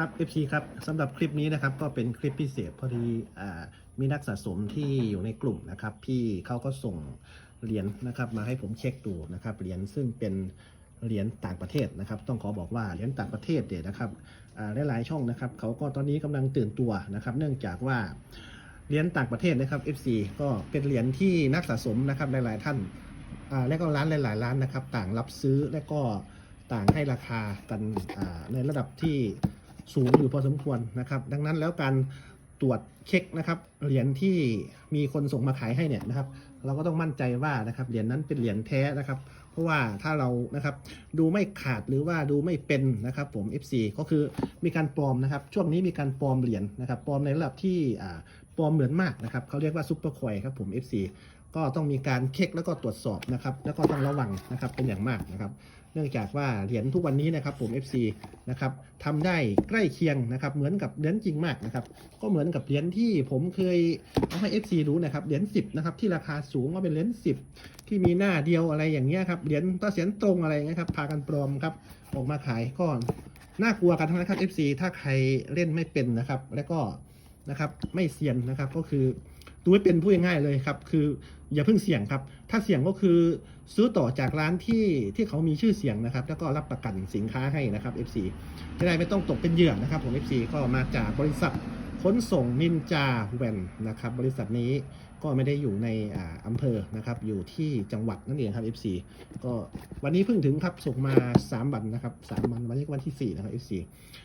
ครับ FC ครับสำหรับคลิปนี้นะครับก็เป็นคลิปพิเศษพอดีมีนักสะสมที่อยู่ในกลุ่มนะครับ พี่เขาก็ส่งเหรียญนะครับ มาให้ผมเช็คดูนะครับเหรียญซึ่งเป็นเหรียญต่างประเทศนะครับ ต้องขอบอกว่าเหรียญต่างประเทศเนี่นะครับหลายๆช่องนะครับเขาก็ตอนนี้กำลังตื่นตัวนะครับ เนื่องจากว่าเหรียญต่างประเทศนะครับ FC ก็เป็นเหรียญที่นักสะสมนะครับหลายๆท่านและก็ร้านหลายๆร้านนะครับ ต่างรับซื้อและก็ต่างให้ราคากันอ่าในระดับที่ สูงอยู่พอสมควรนะครับ ดังนั้นแล้วการตรวจเช็คนะครับเหรียญที่มีคนส่งมาขายให้เนี่ยนะครับ เราก็ต้องมั่นใจว่านะครับเหรียญนั้นเป็นเหรียญแท้นะครับ เพราะว่าถ้าเรานะครับดูไม่ขาดหรือว่าดูไม่เป็นนะครับ ผม FC ก็คือมีการปลอมนะครับ ช่วงนี้มีการปลอมเหรียญนะครับปลอมในระดับที่ปลอมเหมือนมากนะครับเขาเรียกว่าซุปเปอร์คอยครับผม FC ก็ต้องมีการเช็คแล้วก็ตรวจสอบนะครับ แล้วก็ต้องระวังนะครับเป็นอย่างมากนะครับ เนื่องจากว่าเหรียญทุกวันนี้นะครับผม FC นะครับทำได้ใกล้เคียงนะครับเหมือนกับเหรียญจริงมากนะครับก็เหมือนกับเหรียญที่ผมเคยเอาให้ FC รู้นะครับเหรียญ10นะครับที่ราคาสูงก็เป็นเหรียญ10 ที่มีหน้าเดียวอะไรอย่างเงี้ยครับเหรียญตาเสียนตรงอะไรเงี้ยครับพากันปลอมครับออกมาขายก็น่ากลัวกันทั้งนั้นครับ FC ถ้าใครเล่นไม่เป็นนะครับ แล้วก็นะครับไม่เซียนนะครับก็คือ ดูไม่เป็นพูดง่ายๆเลยครับ คืออย่าเพิ่งเสี่ยงครับ ถ้าเสี่ยงก็คือซื้อต่อจากร้านที่ที่เขามีชื่อเสียงนะครับ แล้วก็รับประกันสินค้าให้นะครับ FC จะได้ไม่ต้องตกเป็นเหยื่อนะครับผม FC ก็มาจากบริษัทขนส่งนินจาแวนนะครับ บริษัทนี้ก็ไม่ได้อยู่ในอ่าอำเภอนะครับ อยู่ที่จังหวัดนั่นเองครับ FC ก็วันนี้เพิ่งถึงครับส่งมา 3 วันนะครับ 3 วันวันนี้วันที่ 4 นะครับ FC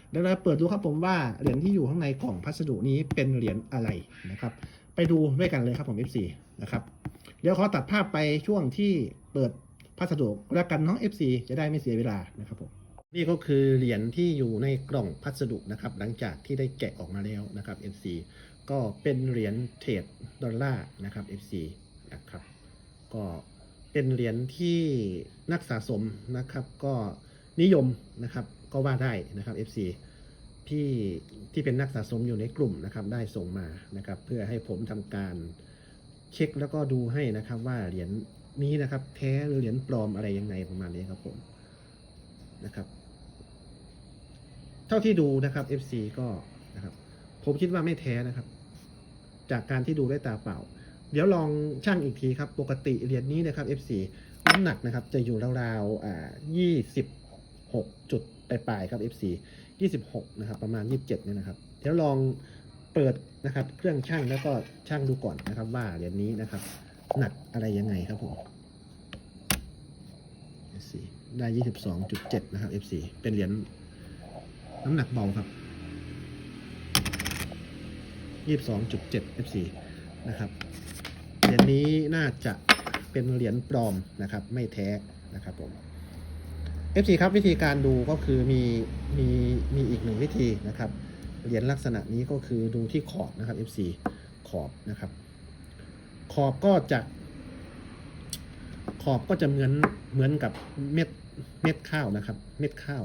เดี๋ยวเราเปิดดูครับผมว่าเหรียญที่อยู่ข้างในกล่องพัสดุนี้เป็นเหรียญอะไรนะครับ ไปดูด้วยกันเลยครับผม FC นะครับ เดี๋ยวขอตัดภาพไปช่วงที่เปิดพัสดุแล้วกันเนาะ FC จะได้ไม่เสียเวลานะครับผมนี่ก็คือเหรียญที่อยู่ในกล่องพัสดุนะครับ หลังจากที่ได้แกะออกมาแล้วนะครับ FC ก็เป็นเหรียญเทรดดอลลาร์นะครับ FC นะครับ ก็เป็นเหรียญที่นักสะสมนะครับ ก็นิยมนะครับก็ว่าได้นะครับ FC ที่ที่เป็นนักสะสมอยู่ในกลุ่มนะครับได้ส่งมานะครับ เพื่อให้ผมทำการเช็คแล้วก็ดูให้นะครับว่าเหรียญนี้นะครับ แท้หรือเหรียญปลอมอะไรยังไงประมาณนี้ครับผมนะครับ เท่าที่ดูนะครับ FC ก็นะครับ ผมคิดว่าไม่แท้นะครับ จากการที่ดูด้วยตาเปล่า เดี๋ยวลองชั่งอีกทีครับ ปกติเหรียญนี้นะครับ F4 น้ำหนักนะครับ จะอยู่ราวๆอ่า26จุดปลายๆครับ F4 26 นะครับ ประมาณ 27เนี่ยนะครับ เดี๋ยวลองเปิดนะครับเครื่องชั่งแล้วก็ชั่งดูก่อนนะครับ ว่าเหรียญนี้นะครับ หนักอะไรยังไงครับผม F4 ได้ 22.7 นะครับ F4 เป็นเหรียญน้ำหนักเบาครับ 22.7 F4 นะครับ เหรียญนี้น่าจะเป็นเหรียญปลอมนะครับ ไม่แท้นะครับผม F4 ครับวิธีการดูก็คือมีมีมีอีกหนึ่งวิธีนะครับเหรียญลักษณะนี้ก็คือดูที่ขอบนะครับ F4 ขอบนะครับ ขอบก็จะ ขอบก็จะเหมือนเหมือนกับเม็ดเม็ดข้าวนะครับ เม็ดข้าว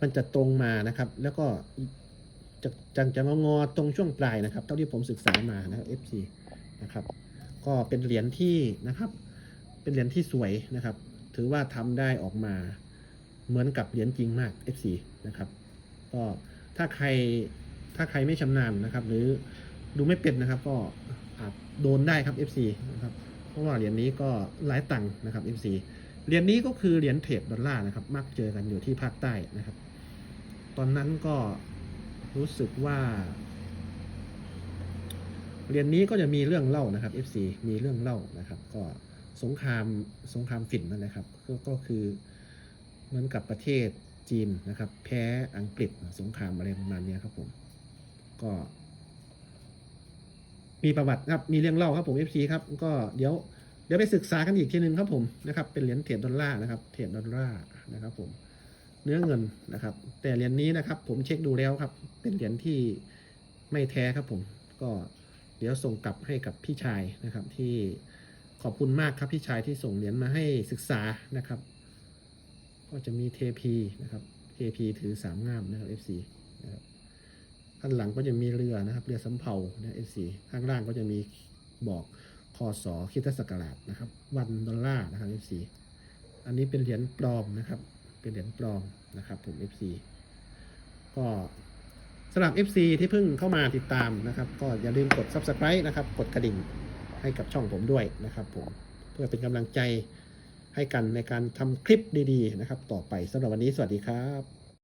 มันจะตรงมานะครับ แล้วก็จะจะจะมางอตรงช่วงปลายนะครับ เท่าที่ผมศึกษามานะครับ FC นะครับ ก็เป็นเหรียญที่นะครับ เป็นเหรียญที่สวยนะครับ ถือว่าทำได้ออกมา เหมือนกับเหรียญจริงมาก FC นะครับ ก็ถ้าใครถ้าใครไม่ชำนาญนะครับ หรือดูไม่เป็นนะครับ ก็อาจโดนได้ครับ FC นะครับ เพราะว่าเหรียญนี้ก็หลายตังค์นะครับ FC เหรียญนี้ก็คือเหรียญเทรดดอลลาร์นะครับ มักเจอกันอยู่ที่ภาคใต้นะครับ ตอนนั้นก็รู้สึกว่าเหรียญนี้ก็จะมีเรื่องเล่านะครับ FC มีเรื่องเล่านะครับ ก็สงครามสงครามฝิ่นนั่นแหละครับก็คือ เหมือนกับประเทศจีนนะครับ แพ้อังกฤษสงครามอะไรประมาณนี้ครับผมก็ มีประวัติครับมีเรื่องเล่าครับผม FC ครับก็เดี๋ยวเดี๋ยวไปศึกษากันอีกทีหนึ่งครับผมนะครับ เป็นเหรียญเทรดดอลลาร์นะครับเทรดดอลลาร์นะครับ ผม เนื้อเงินนะครับ แต่เหรียญนี้นะครับ ผมเช็คดูแล้วครับ เป็นเหรียญที่ไม่แท้ครับผม ก็เดี๋ยวส่งกลับให้กับพี่ชายนะครับ ที่ขอบคุณมากครับพี่ชายที่ส่งเหรียญมาให้ศึกษานะครับ ก็จะมีเทพีนะครับเทพีถือสามง่ามนะครับ FC นะครับข้างหลังก็จะมีเรือนะครับ เรือสำเภานะ FC ข้างล่างก็จะมีบอกคอสอคิดศักราชนะครับ วันดอลลาร์นะครับ FC อันนี้เป็นเหรียญปลอมนะครับ เป็นเหรียญปลอมนะครับผม FC ก็สำหรับ FC ที่เพิ่งเข้ามาติดตามนะครับ ก็อย่าลืมกด Subscribe นะครับ กดกระดิ่งให้กับช่องผมด้วยนะครับผม เพื่อเป็นกำลังใจ ให้กันในการทำคลิปดีๆนะครับ ต่อไปสำหรับวันนี้สวัสดีครับ